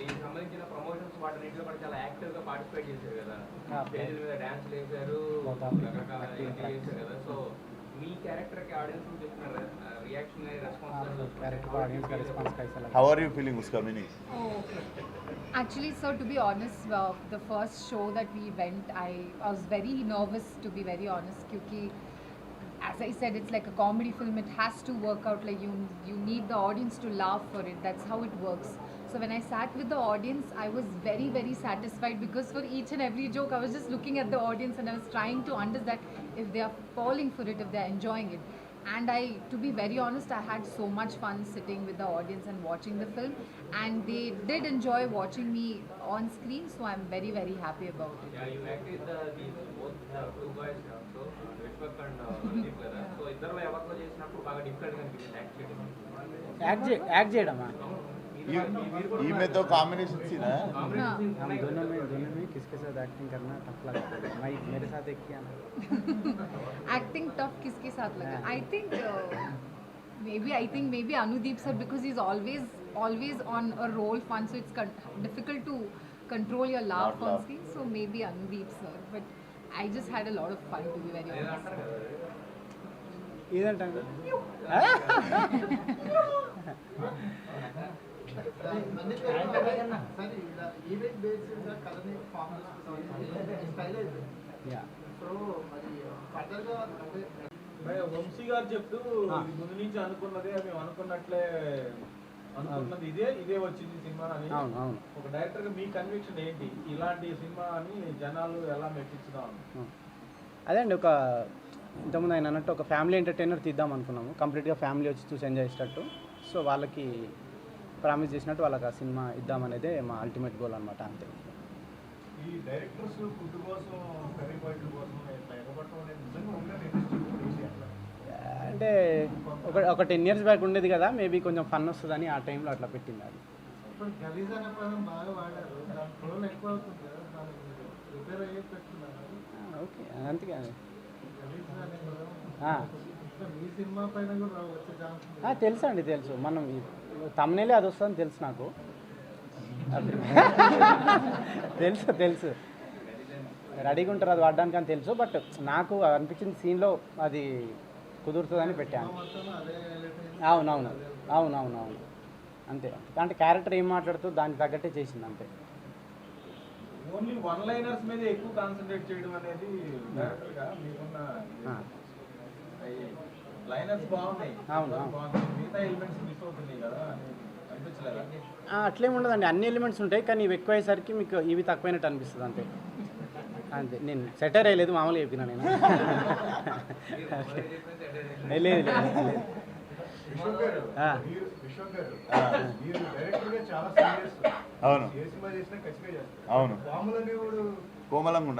దీనికి సంబంధించిన ప్రమోషన్స్ వాటిలో కూడా చాలా యాక్టివ్గా పార్టిసిపేట్ చేశారు కదా. స్టేజ్ మీద డాన్స్ చేశారు రకరకాల చేశారు కదా. సో మీ క్యారెక్టర్కి ఆడియన్స్ చూసిన reaction response character audience response కైసలా how are you feeling ఉస్కా మినీ Actually, so to be honest, uh, the first show that we went, I, I was very nervous to be very honest, because as I said, it's like a comedy film. It has to work out. Like you, you need the audience to laugh for it. That's how it works. So when I sat with the audience, I was very, very satisfied because for each and every joke, I was just looking at the audience and I was trying to understand if they are falling for it, if they are enjoying it And I, to be very honest, I had so much fun sitting with the audience and watching the film. And they did enjoy watching me on screen, so I'm very, very happy about it. Yeah you act with these both two boys so Vishwak and Deep కదా so ఇద్దరు ఎవరితో చేసినప్పుడు బాగా difficult గా అనిపించింది act చేయడం act చే act చేయడమా ये ये में तो कॉम्बिनेशन थी ना हाँ. हम दोनों में दोनों में किसके साथ एक्टिंग करना टफ लगता है मैं मेरे साथ एक किया ना Acting tough किसके साथ लगा? Yeah. I think uh, maybe I think maybe Anudeep sir because he's always always on a roll fun, so it's con- difficult to control your laugh Not on laugh. screen. So maybe Anudeep sir, but I just had a lot of fun to be very ఏదో honest. అంటారు కదా ఇదంటే సరే ఇలా event based గా కథని form చేసుకుంటాం style అయితే యా వంశీ గారు చెప్తూ ముందు నుంచి అనుకున్నదే మేము అనుకున్నట్లే అనుకున్నది ఇదే ఇదే వచ్చింది సినిమా అని. అవును అవును. ఒక డైరెక్టర్గా మీ కన్విక్షన్ ఏంటి? ఇలాంటి సినిమా అని జనాలు ఎలా మెట్టించుదాం అదే అండి ఒక ఇంతకుముందు ఆయన అన్నట్టు ఒక ఫ్యామిలీ ఎంటర్టైనర్ తీద్దాం అనుకున్నాము. కంప్లీట్గా ఫ్యామిలీ వచ్చి చూసి ఎంజాయ్ చేసేటట్టు. సో వాళ్ళకి ప్రామిస్ చేసినట్టు వాళ్ళకి ఆ సినిమా ఇద్దామనేదే మా అల్టిమేట్ గోల్ అనమాట అంతే. ఈ డైరెక్టర్స్ ఫుడ్ కోసం కర్రీ పాయింట్ల కోసం ఇట్లా ఎగబట్టడం అనేది నిజంగా ఉండదు ఇండస్ట్రీ అట్లా అంటే ఒక ఒక టెన్ ఇయర్స్ బ్యాక్ ఉండేది కదా మేబీ కొంచెం ఫన్ వస్తుందని ఆ టైంలో అట్లా పెట్టింది అది. ఓకే ఆ, తెలుసు అండి తెలుసు. మనం తమ్నేలే అది వస్తుందని తెలుసు నాకు. తెలుసు తెలుసు. రెడీగా ఉంటారు అది వాడడానికి అని తెలుసు బట్ నాకు అనిపించిన సీన్లో అది కుదురుతుందని పెట్టాను. అవునవును అవునవునవును. అంతే. అంటే క్యారెక్టర్ ఏం మాట్లాడుతూ దానికి తగ్గట్టే చేసింది అంతే. ఓన్లీ వన్ లైనర్స్ మీద ఎక్కువ కాన్సన్ట్రేట్ చేయడం అనేది డైరెక్టర్గా. మీకున్న ఆ. లైనర్స్ బాగున్నాయి. అవును, అవును. బాగున్నాయి. మిగతా ఎలిమెంట్స్ మిస్ అవుతున్నాయి కదా. అని అనిపించలేదా? ఆ, అట్లేం ఉండదండి. అన్ని ఎలిమెంట్స్ ఉంటాయి కానీ ఇవి ఎక్కువ అయ్యేసరికి మీకు ఇవి తక్కువైనట్టు అనిపిస్తుంది అంతే. అంతే. నేను సెటర్ అయ్యలేదు మామూలుగా చెప్పిన నేను. లేదు అవును. అవును. కోమలంగా